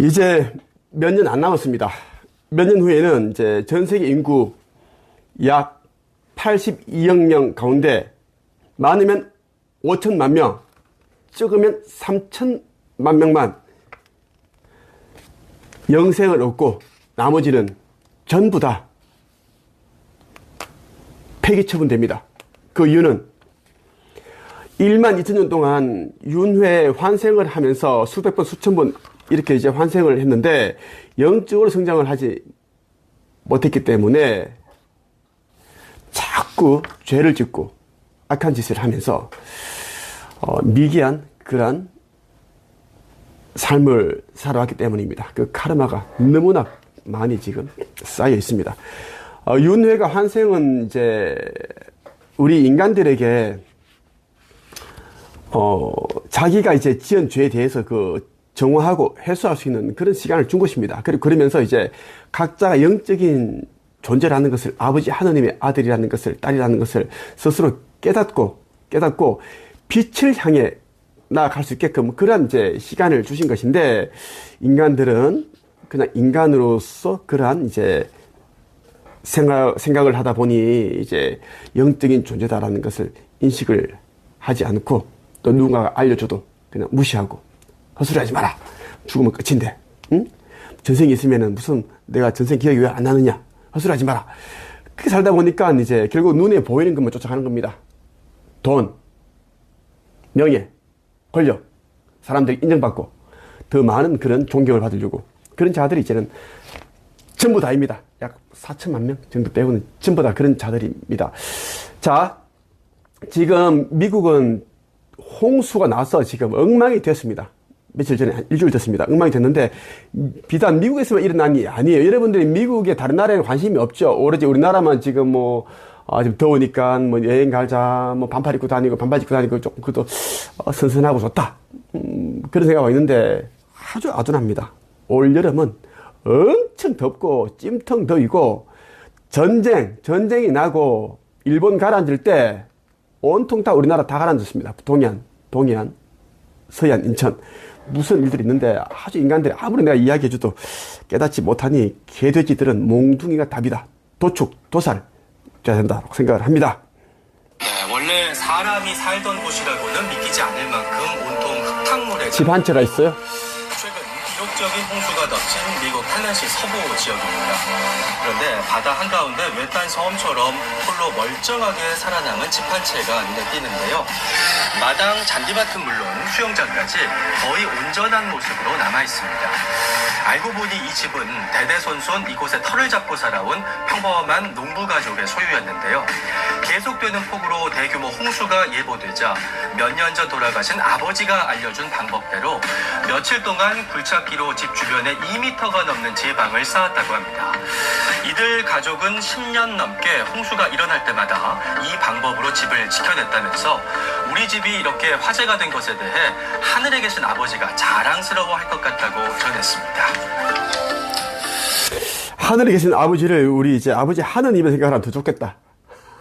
이제 몇 년 안 남았습니다. 몇 년 후에는 이제 전 세계 인구 약 82억 명 가운데 많으면 5천만 명, 적으면 3천만 명만 영생을 얻고 나머지는 전부 다 폐기 처분됩니다. 그 이유는 1만 2천 년 동안 윤회 환생을 하면서 수백 번, 수천 번 이렇게 이제 환생을 했는데 영적으로 성장을 하지 못했기 때문에 자꾸 죄를 짓고 악한 짓을 하면서 어, 미개한 그러한 삶을 살아왔기 때문입니다. 그 카르마가 너무나 많이 지금 쌓여 있습니다. 어, 윤회가 환생은 이제 우리 인간들에게 어, 자기가 이제 지은 죄에 대해서 그 정화하고 해소할 수 있는 그런 시간을 준 것입니다. 그리고 그러면서 이제 각자가 영적인 존재라는 것을 아버지 하나님의 아들이라는 것을 딸이라는 것을 스스로 깨닫고 깨닫고 빛을 향해 나아갈 수 있게끔 그런 이제 시간을 주신 것인데 인간들은 그냥 인간으로서 그러한 이제 생각, 생각을 하다 보니 이제 영적인 존재다라는 것을 인식을 하지 않고 또 누군가가 알려줘도 그냥 무시하고 헛소리하지 마라. 죽으면 끝인데. 응? 전생이 있으면은 무슨 내가 전생 기억이 왜 안 나느냐. 헛소리하지 마라. 그렇게 살다 보니까 이제 결국 눈에 보이는 것만 쫓아가는 겁니다. 돈, 명예, 권력, 사람들이 인정받고 더 많은 그런 존경을 받으려고 그런 자들이 이제는 전부 다입니다. 약 4천만 명 정도 빼고는 전부 다 그런 자들입니다. 자, 지금 미국은 홍수가 나서 지금 엉망이 됐습니다. 며칠 전에 한 일주일 됐습니다. 엉망이 됐는데 비단 미국에서만 일어난 일이 아니에요. 여러분들이 미국의 다른 나라에는 관심이 없죠. 오로지 우리나라만 지금 뭐 아, 지금 더우니까 뭐 여행 가자, 뭐 반팔 입고 다니고 반바지 입고 다니고 조금 그도 어, 선선하고 좋다. 음, 그런 생각이 있는데 아주 아둔합니다. 올 여름은 엄청 덥고 찜통 더위고 전쟁, 전쟁이 나고 일본 가라앉을 때 온통 다 우리나라 다 가라앉았습니다. 동해안, 동해안, 서해안, 인천. 무슨 일들이 있는데 아주 인간들이 아무리 내가 이야기해줘도 깨닫지 못하니 개돼지들은 몽둥이가 답이다. 도축, 도살, 줘야 된다고 생각을 합니다. 네, 원래 사람이 살던 곳이라고는 믿기지 않을 만큼 온통 흙탕물에 집 한 채가 있어요? 기록적인 홍수가 덮친 미국 테네시 서부 지역입니다. 그런데 바다 한가운데 외딴 섬처럼 홀로 멀쩡하게 살아남은 집 한 채가 눈에 띄는데요. 마당 잔디밭은 물론 수영장까지 거의 온전한 모습으로 남아 있습니다. 알고 보니 이 집은 대대손손 이곳에 터를 잡고 살아온 평범한 농부 가족의 소유였는데요. 계속되는 폭우로 대규모 홍수가 예보되자 몇 년 전 돌아가신 아버지가 알려준 방법대로 며칠 동안 굴착 기로 집 주변에 2m가 넘는 제 방을 쌓았다고 합니다. 이들 가족은 10년 넘게 홍수가 일어날 때마다 이 방법으로 집을 지켜냈다면서 우리 집이 이렇게 화제가 된 것에 대해 하늘에 계신 아버지가 자랑스러워 할 것 같다고 전했습니다. 하늘에 계신 아버지를 우리 이제 아버지 하느님의 생각하면 더 좋겠다.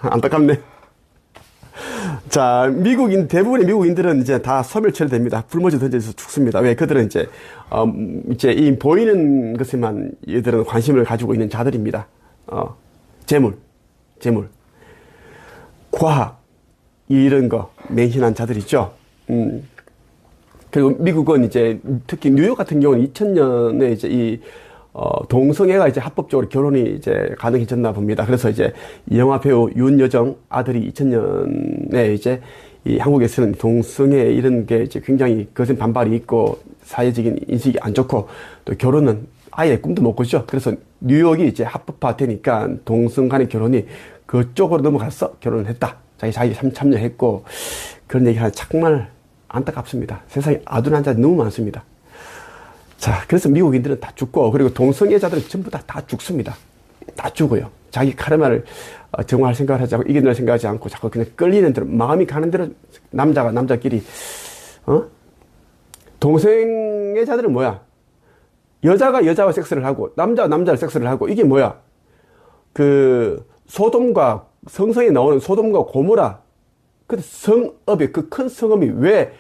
안타깝네. 자, 미국인, 대부분의 미국인들은 이제 다 소멸철됩니다. 불모지 던져서 죽습니다. 왜? 그들은 이제, 어, 이제 이 보이는 것에만 얘들은 관심을 가지고 있는 자들입니다. 어, 재물, 재물. 과학, 이런 거, 맹신한 자들이죠. 음. 그리고 미국은 이제 특히 뉴욕 같은 경우는 2000년에 이제 이 어, 동성애가 이제 합법적으로 결혼이 이제 가능해졌나 봅니다. 그래서 이제 영화 배우 윤여정 아들이 2000년에 이제 이 한국에서는 동성애 이런 게 이제 굉장히 거센 반발이 있고 사회적인 인식이 안 좋고 또 결혼은 아예 꿈도 못 꾸죠. 그래서 뉴욕이 이제 합법화 되니까 동성 간의 결혼이 그쪽으로 넘어가서 결혼을 했다. 자기 자기 참, 참여했고 그런 얘기 하는 정말 안타깝습니다. 세상에 아둔한 자들이 너무 많습니다. 자, 그래서 미국인들은 다 죽고, 그리고 동성애자들은 전부 다, 다 죽습니다. 다 죽어요. 자기 카르마를 어, 정화할 생각을 하지 않고, 이겨낼 생각하지 않고, 자꾸 그냥 끌리는 대로, 마음이 가는 대로, 남자가 남자끼리, 어? 동성애자들은 뭐야? 여자가 여자와 섹스를 하고, 남자와 섹스를 하고, 이게 뭐야? 그, 소돔과, 성성에 나오는 소돔과 고모라, 그 성읍이, 그 큰 성읍이 왜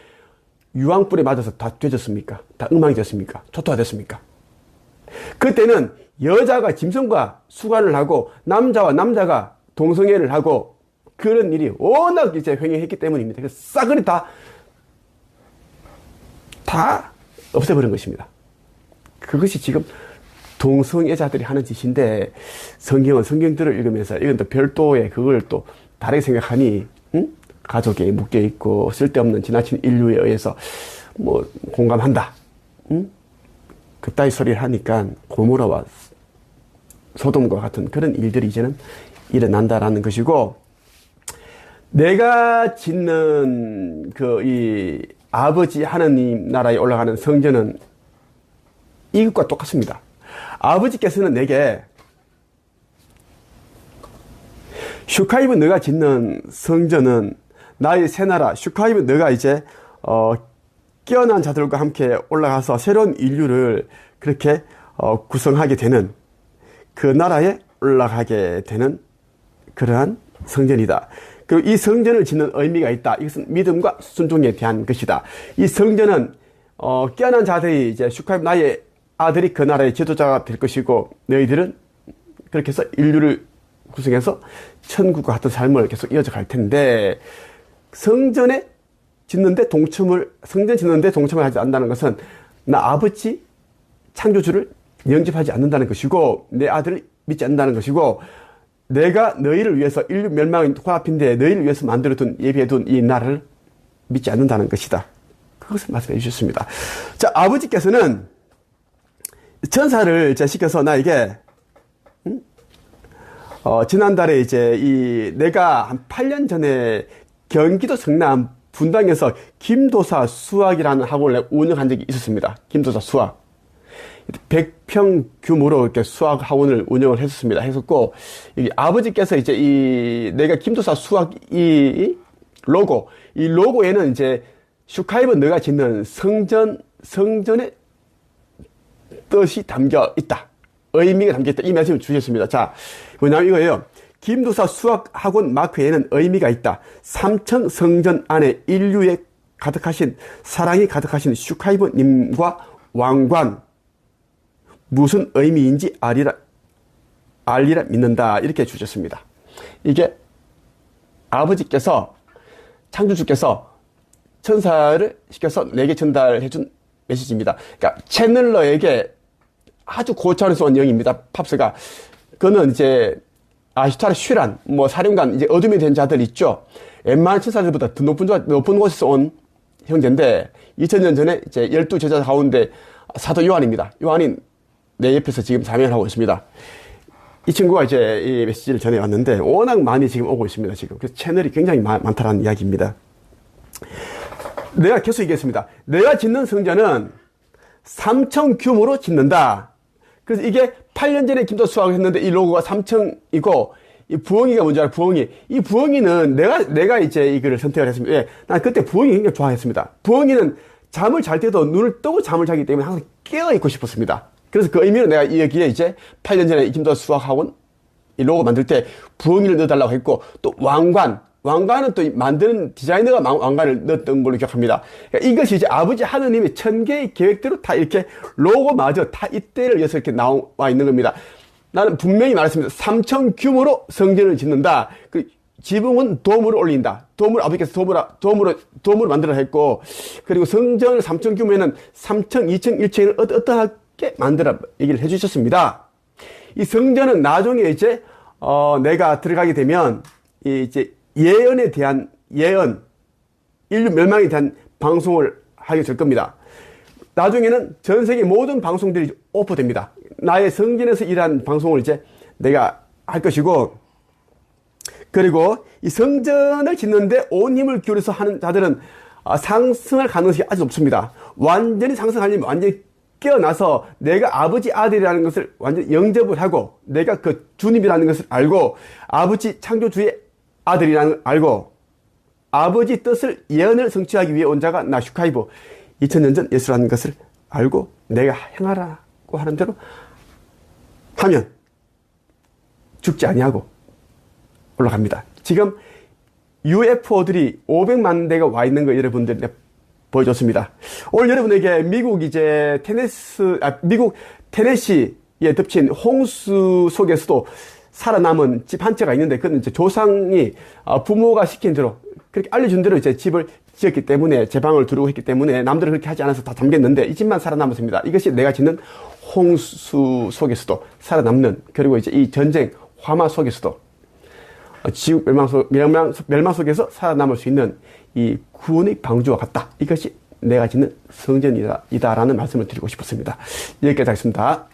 유황불에 맞아서 다 되졌습니까? 다 엉망이 됐습니까? 초토화 됐습니까? 그때는 여자가 짐승과 수관을 하고 남자와 남자가 동성애를 하고 그런 일이 워낙 이제 횡행했기 때문입니다. 그래서 싸그리 다, 다 없애버린 것입니다. 그것이 지금 동성애자들이 하는 짓인데 성경은 성경들을 읽으면서 이건 또 별도의 그걸 또 다르게 생각하니 응? 가족에 묶여 있고 쓸데없는 지나친 인류에 의해서 뭐 공감한다. 응? 그따위 소리를 하니까 고모라와 소돔과 같은 그런 일들이 이제는 일어난다라는 것이고 내가 짓는 그 이 아버지 하나님 나라에 올라가는 성전은 이것과 똑같습니다. 아버지께서는 내게 슈카이브 너가 짓는 성전은 나의 새 나라 슈카이브 너가 이제 어 깨어난 자들과 함께 올라가서 새로운 인류를 그렇게 어 구성하게 되는 그 나라에 올라가게 되는 그러한 성전이다. 그리고 이 성전을 짓는 의미가 있다. 이것은 믿음과 순종에 대한 것이다. 이 성전은 어, 깨어난 자들이 이제 슈카입 나의 아들이 그 나라의 지도자가 될 것이고 너희들은 그렇게 해서 인류를 구성해서 천국과 같은 삶을 계속 이어져 갈 텐데 성전에 짓는데 동참을 성전 짓는데 동참을 하지 않는다는 것은 나 아버지 창조주를 영접하지 않는다는 것이고 내 아들을 믿지 않는다는 것이고 내가 너희를 위해서 인류 멸망의 코앞인데 너희를 위해서 만들어둔 예비해둔 이 나라를 믿지 않는다는 것이다. 그것을 말씀해 주셨습니다. 자 아버지께서는 천사를 이제 시켜서 나에게 음? 어, 지난달에 이제 이 내가 한 8년 전에 경기도 성남 분당에서 김도사 수학이라는 학원을 운영한 적이 있었습니다. 김도사 수학. 100평 규모로 이렇게 수학 학원을 운영을 했었습니다. 했었고, 이 아버지께서 이제 이, 내가 김도사 수학 이 로고, 이 로고에는 이제 슈카이브 너가 짓는 성전, 성전의 뜻이 담겨 있다. 의미가 담겨 있다. 이 말씀을 주셨습니다. 자, 뭐냐면 이거예요. 김도사 수학학원 마크에는 의미가 있다. 삼층 성전 안에 인류에 가득하신, 사랑이 가득하신 슈카이브님과 왕관, 무슨 의미인지 알리라, 알리라 믿는다. 이렇게 주셨습니다. 이게 아버지께서, 창조주께서 천사를 시켜서 내게 전달해 준 메시지입니다. 그러니까 채널러에게 아주 고차원에서 온 영입니다. 팝스가. 그는 이제 아시타르 슈란, 뭐 사령관, 이제 어둠이 된 자들 있죠. 웬만한 천사들보다 더 높은, 높은 곳에서 온 형제인데 2000년 전에 이제 열두 제자 가운데 사도 요한입니다. 요한이 내 옆에서 지금 사명하고 있습니다. 이 친구가 이제 이 메시지를 전해 왔는데 워낙 많이 지금 오고 있습니다. 지금. 그래서 채널이 굉장히 많, 많다라는 이야기입니다. 내가 계속 얘기했습니다. 내가 짓는 성전은 3층 규모로 짓는다. 그래서 이게 8년 전에 김도 수학을 했는데 이 로고가 3층이고 이 부엉이가 뭔지 알아? 부엉이. 이 부엉이는 내가 내가 이제 이거를 선택을 했습니다. 예, 난 그때 부엉이 굉장히 좋아했습니다. 부엉이는 잠을 잘 때도 눈을 뜨고 잠을 자기 때문에 항상 깨어 있고 싶었습니다. 그래서 그 의미로 내가 여기에 이제 8년 전에 김도 수학학원 이 로고 만들 때 부엉이를 넣어달라고 했고 또 왕관 왕관은 또 만드는 디자이너가 왕관을 넣었던 걸로 기억합니다. 그러니까 이것이 이제 아버지 하느님의 천개의 계획대로 다 이렇게 로고마저 다 이때를 위해서 이렇게 나와 있는 겁니다. 나는 분명히 말했습니다. 3천 규모로 성전을 짓는다. 그 지붕은 도움을 올린다. 도움을 아버지께서 도움을 도움으로 도움을 만들어 했고 그리고 성전을 3천 규모에는 3층, 2층, 1층을 어떠하게 만들어 얘기를 해주셨습니다. 이 성전은 나중에 이제 어 내가 들어가게 되면 이제 예언에 대한 예언, 인류 멸망에 대한 방송을 하게 될 겁니다. 나중에는 전 세계 모든 방송들이 오프됩니다. 나의 성전에서 일한 방송을 이제 내가 할 것이고, 그리고 이 성전을 짓는데 온 힘을 기울여서 하는 자들은 아, 상승할 가능성이 아주 높습니다. 완전히 상승하려면 완전히 깨어나서 내가 아버지 아들이라는 것을 완전히 영접을 하고 내가 그 주님이라는 것을 알고 아버지 창조주의 아들이라는 걸 알고 아버지 뜻을 예언을 성취하기 위해 온 자가 나 슈카이브 2000년 전 예수라는 것을 알고 내가 행하라고 하는 대로 하면 죽지 아니하고 올라갑니다. 지금 UFO들이 500만 대가 와 있는 거 여러분들 보여줬습니다. 오늘 여러분에게 미국 이제 테네스, 아, 미국 테네시 에 덮친 홍수 속에서도 살아남은 집 한 채가 있는데 그는 이제 조상이 어, 부모가 시킨 대로 그렇게 알려준 대로 이제 집을 지었기 때문에 제 방을 두르고 했기 때문에 남들은 그렇게 하지 않아서 다 잠겼는데 이 집만 살아남았습니다. 이것이 내가 짓는 홍수 속에서도 살아남는 그리고 이제 이 전쟁 화마 속에서도 어, 지구 멸망, 속, 멸망, 멸망 속에서 살아남을 수 있는 이 구원의 방주와 같다. 이것이 내가 짓는 성전이다, 이다라는 말씀을 드리고 싶었습니다. 여기까지 하겠습니다.